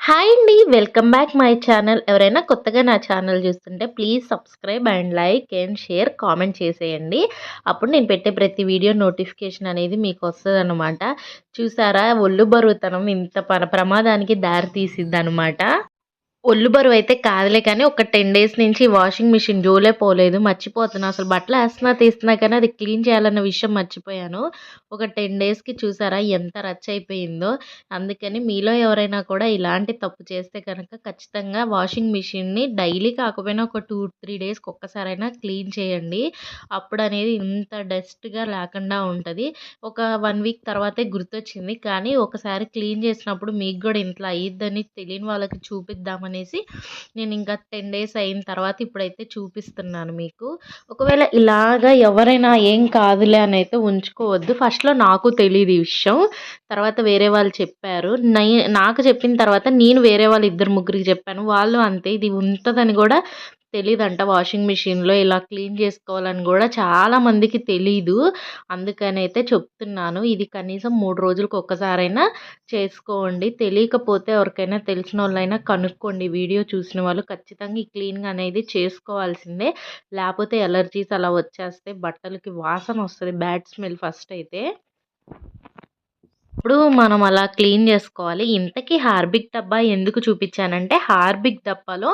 Hi అండి welcome back my channel. ఎవరైనా కొత్తగా నా ఛానల్ చూస్తుంటే please subscribe and like and share comment చేసేయండి. అప్పుడు నేను పెట్టే ప్రతి వీడియో నోటిఫికేషన్ అనేది మీకు వస్తుంది అనమాట చూసారా ఒళ్ళు బరువుతనం ఇంత ప్రమాదానికి దారి తీసిద్ది అనమాట ఒళ్ళు బరువు అయితే కాదులే కానీ ఒక టెన్ డేస్ నుంచి వాషింగ్ మిషన్ జోలే పోలేదు మర్చిపోతున్నా. అసలు బట్టలు వేస్తున్నా తీస్తున్నా కానీ అది క్లీన్ చేయాలన్న విషయం మర్చిపోయాను. ఒక టెన్ డేస్కి చూసారా ఎంత రచ్చ అయిపోయిందో. అందుకని మీలో ఎవరైనా కూడా ఇలాంటి తప్పు చేస్తే కనుక ఖచ్చితంగా వాషింగ్ మిషన్ని డైలీ కాకపోయినా ఒక టూ త్రీ డేస్కి ఒక్కసారైనా క్లీన్ చేయండి. అప్పుడు అనేది ఇంత డస్ట్గా లేకుండా ఉంటుంది. ఒక వన్ వీక్ తర్వాతే గుర్తొచ్చింది. కానీ ఒకసారి క్లీన్ చేసినప్పుడు మీకు కూడా ఇంట్లో అయ్యిద్దని తెలియని వాళ్ళకి చూపిద్దామని అనేసి నేను ఇంకా టెన్ డేస్ అయిన తర్వాత ఇప్పుడైతే చూపిస్తున్నాను మీకు. ఒకవేళ ఇలాగా ఎవరైనా ఏం కాదులే అని అయితే ఉంచుకోవద్దు. ఫస్ట్లో నాకు తెలియదు ఈ విషయం. తర్వాత వేరే వాళ్ళు చెప్పారు. నాకు చెప్పిన తర్వాత నేను వేరే వాళ్ళు ఇద్దరు ముగ్గురికి చెప్పాను. వాళ్ళు అంతే ఇది ఉంటుందని కూడా తెలీదంట వాషింగ్ మిషన్లో ఇలా క్లీన్ చేసుకోవాలని కూడా చాలా మందికి తెలీదు. అందుకని అయితే చెప్తున్నాను ఇది కనీసం మూడు రోజులకు ఒక్కసారైనా చేసుకోండి. తెలియకపోతే ఎవరికైనా తెలిసిన వాళ్ళైనా కనుక్కోండి. వీడియో చూసిన వాళ్ళు ఖచ్చితంగా ఈ క్లీనింగ్ అనేది చేసుకోవాల్సిందే. లేకపోతే ఎలర్జీస్ అలా వచ్చేస్తే బట్టలకి వాసన వస్తుంది బ్యాడ్ స్మెల్ ఫస్ట్ అయితే. ఇప్పుడు మనం అలా క్లీన్ చేసుకోవాలి. ఇంతకీ హార్బిక్ డబ్బా ఎందుకు చూపించానంటే హార్బిక్ డబ్బాలో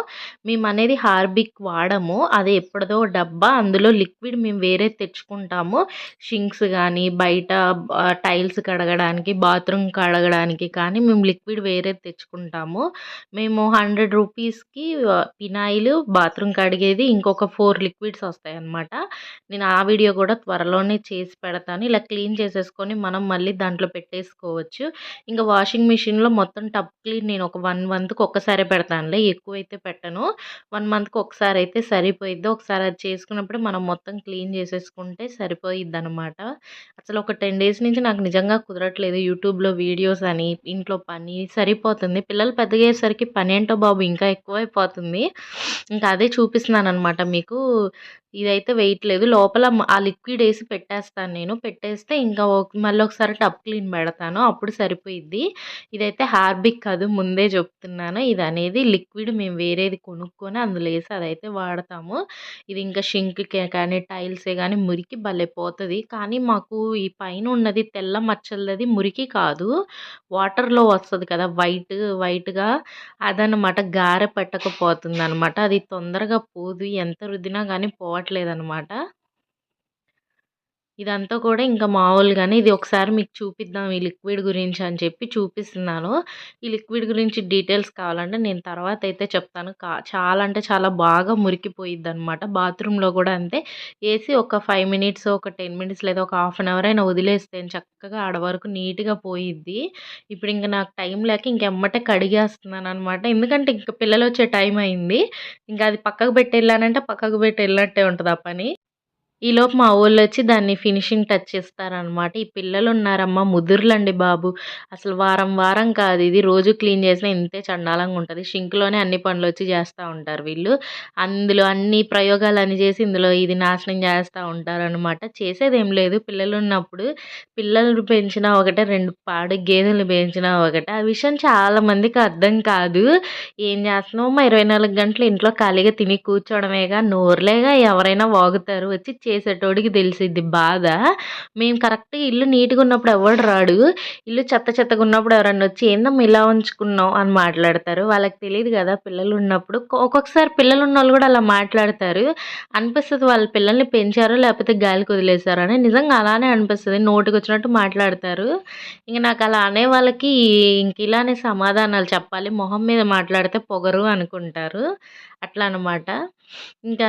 మేము అనేది హార్బిక్ వాడము. అది ఎప్పుడదో డబ్బా అందులో లిక్విడ్ మేము వేరే తెచ్చుకుంటాము. షింక్స్ కానీ బయట టైల్స్ కడగడానికి బాత్రూమ్ కడగడానికి కానీ మేము లిక్విడ్ వేరే తెచ్చుకుంటాము. మేము హండ్రెడ్ రూపీస్కి పినాయిల్ బాత్రూమ్ కడిగేది ఇంకొక ఫోర్ లిక్విడ్స్ వస్తాయి అన్నమాట నేను ఆ వీడియో కూడా త్వరలోనే చేసి పెడతాను. ఇలా క్లీన్ చేసేసుకొని మనం మళ్ళీ దాంట్లో పెట్టేసి చేసుకోవచ్చు ఇంకా వాషింగ్ మిషన్లో మొత్తం టబ్ క్లీన్ నేను ఒక వన్ మంత్కి ఒక్కసారి పెడతానులే ఎక్కువైతే పెట్టను. వన్ మంత్కి ఒకసారి అయితే సరిపోయిద్ది. ఒకసారి అది చేసుకున్నప్పుడు మనం మొత్తం క్లీన్ చేసేసుకుంటే సరిపోయిద్ది అనమాట అసలు ఒక టెన్ డేస్ నుంచి నాకు నిజంగా కుదరట్లేదు. యూట్యూబ్లో వీడియోస్ అని ఇంట్లో పని సరిపోతుంది. పిల్లలు పెద్దగయ్యేసరికి పని ఏంటో బాబు ఇంకా ఎక్కువైపోతుంది. ఇంకా అదే చూపిస్తున్నాను అనమాట మీకు. ఇదైతే వేయట్లేదు. లోపల ఆ లిక్విడ్ వేసి పెట్టేస్తాను నేను. పెట్టేస్తే ఇంకా మళ్ళీ ఒకసారి టప్ క్లీన్ పెడతాను. అప్పుడు సరిపోయిద్ది. ఇదైతే హార్బిక్ కాదు ముందే చెప్తున్నాను. ఇది అనేది లిక్విడ్ మేము వేరేది కొనుక్కొని అందులో వేసి అదైతే వాడతాము. ఇది ఇంకా షింక్కే కానీ టైల్సే కానీ మురికి భలే పోతుంది. కానీ మాకు ఈ పైన ఉన్నది తెల్ల మచ్చలది మురికి కాదు. వాటర్లో వస్తుంది కదా వైట్ వైట్గా అదనమాట గారె పెట్టకపోతుంది అనమాట అది తొందరగా పోదు. ఎంత రుద్దినా కానీ పోవట్లేదు రావట్లేదనమాట ఇదంతా కూడా ఇంకా మామూలుగానే ఇది ఒకసారి మీకు చూపిద్దాం ఈ లిక్విడ్ గురించి అని చెప్పి చూపిస్తున్నాను. ఈ లిక్విడ్ గురించి డీటెయిల్స్ కావాలంటే నేను తర్వాత అయితే చెప్తాను. కా చాలా అంటే చాలా బాగా మురికిపోయిద్ది అనమాట బాత్రూంలో కూడా అంతే. వేసి ఒక ఫైవ్ మినిట్స్ ఒక టెన్ మినిట్స్ లేదా ఒక హాఫ్ అన్ అవర్ అయినా వదిలేస్తే చక్కగా ఆడ వరకు నీట్గా పోయిద్ది. ఇప్పుడు ఇంకా నాకు టైం లేక ఇంకెమ్మటే కడిగేస్తున్నాను అనమాట ఎందుకంటే ఇంకా పిల్లలు వచ్చే టైం అయింది. ఇంకా అది పక్కకు పెట్టి వెళ్ళానంటే పక్కకు పెట్టి వెళ్ళినట్టే ఉంటుంది ఆ పని. ఈలోపు మా ఊళ్ళో వచ్చి దాన్ని ఫినిషింగ్ టచ్ చేస్తారనమాట ఈ పిల్లలు ఉన్నారమ్మా ముదురులండి బాబు. అసలు వారం వారం కాదు ఇది రోజు క్లీన్ చేసినా ఇంతే చండాలంగా ఉంటుంది. షింక్లోనే అన్ని పనులు వచ్చి చేస్తూ ఉంటారు వీళ్ళు. అందులో అన్ని ప్రయోగాలు అని చేసి ఇందులో ఇది నాశనం చేస్తూ ఉంటారు అనమాట చేసేది ఏం లేదు పిల్లలు ఉన్నప్పుడు పిల్లలు పెంచినా ఒకటే రెండు పాడు గేదెలు పెంచినా ఒకటే. ఆ విషయం చాలా మందికి అర్థం కాదు. ఏం చేస్తున్నావు మా ఇరవై నాలుగు గంటలు ఇంట్లో ఖాళీగా తిని కూర్చోవడమేగా? నోర్లేగా? ఎవరైనా వాగుతారు. వచ్చి చేసేటోడికి తెలిసిద్ది బాధ. మేము కరెక్ట్గా ఇల్లు నీట్గా ఉన్నప్పుడు ఎవడు రాడు? ఇల్లు చెత్త చెత్తగా ఉన్నప్పుడు ఎవరన్నా వచ్చి ఏందమ్మా ఇలా ఉంచుకున్నాం అని మాట్లాడతారు. వాళ్ళకి తెలియదు కదా పిల్లలు ఉన్నప్పుడు ఒక్కొక్కసారి పిల్లలు ఉన్న వాళ్ళు కూడా అలా మాట్లాడతారు. అనిపిస్తుంది వాళ్ళ పిల్లల్ని పెంచారో లేకపోతే గాలికి వదిలేశారో అని. నిజంగా అలానే అనిపిస్తుంది. నోటికి వచ్చినట్టు మాట్లాడతారు. ఇంక నాకు అలా అనే వాళ్ళకి ఇంక ఇలానే సమాధానాలు చెప్పాలి. మొహం మీద మాట్లాడితే పొగరు అనుకుంటారు. అట్లా అనమాట ఇంకా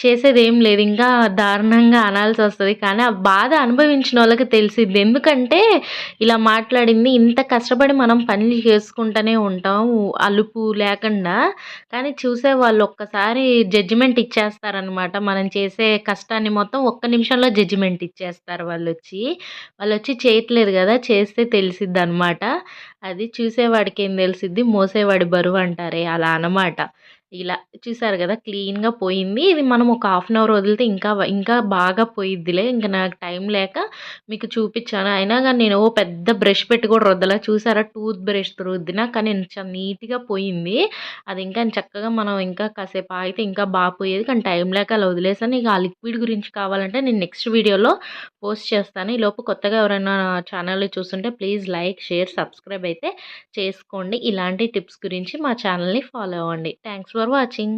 చేసేది ఏం లేదు. ఇంకా దారుణంగా అనాల్సి వస్తుంది. కానీ ఆ బాధ అనుభవించిన వాళ్ళకి తెలిసిద్ది. ఎందుకంటే ఇలా మాట్లాడింది ఇంత కష్టపడి మనం పనులు చేసుకుంటూనే ఉంటాం అలుపు లేకుండా. కానీ చూసే వాళ్ళు ఒక్కసారి జడ్జిమెంట్ ఇచ్చేస్తారనమాట. మనం చేసే కష్టాన్ని మొత్తం ఒక్క నిమిషంలో జడ్జిమెంట్ ఇచ్చేస్తారు వాళ్ళు వచ్చి వాళ్ళు వచ్చి చేయట్లేదు కదా చేస్తే తెలిసిద్ది అనమాట అది చూసేవాడికి ఏం తెలిసిద్ది మోసేవాడి బరువు అంటారే అలా అనమాట. ఇలా చూసారు కదా క్లీన్గా పోయింది. ఇది మనం ఒక హాఫ్ అన్ అవర్ వదిలితే ఇంకా ఇంకా బాగా పోయిద్దిలే. ఇంకా నాకు టైం లేక మీకు చూపించాను అయినా కానీ నేను ఓ పెద్ద బ్రష్ పెట్టి కూడా రుద్దలా చూసారా? టూత్ బ్రష్ రుద్దినా కానీ చాలా నీట్గా పోయింది. అది ఇంకా చక్కగా మనం ఇంకా కాసేపు ఆగితే ఇంకా బాగా పోయేది. కానీ టైం లేక అలా వదిలేసాను. ఇక ఆ లిక్విడ్ గురించి కావాలంటే నేను నెక్స్ట్ వీడియోలో పోస్ట్ చేస్తాను. ఈ లోపు కొత్తగా ఎవరైనా ఛానల్ని చూస్తుంటే ప్లీజ్ లైక్ షేర్ సబ్స్క్రైబ్ అయితే చేసుకోండి. ఇలాంటి టిప్స్ గురించి మా ఛానల్ని ఫాలో అవ్వండి. Thanks for watching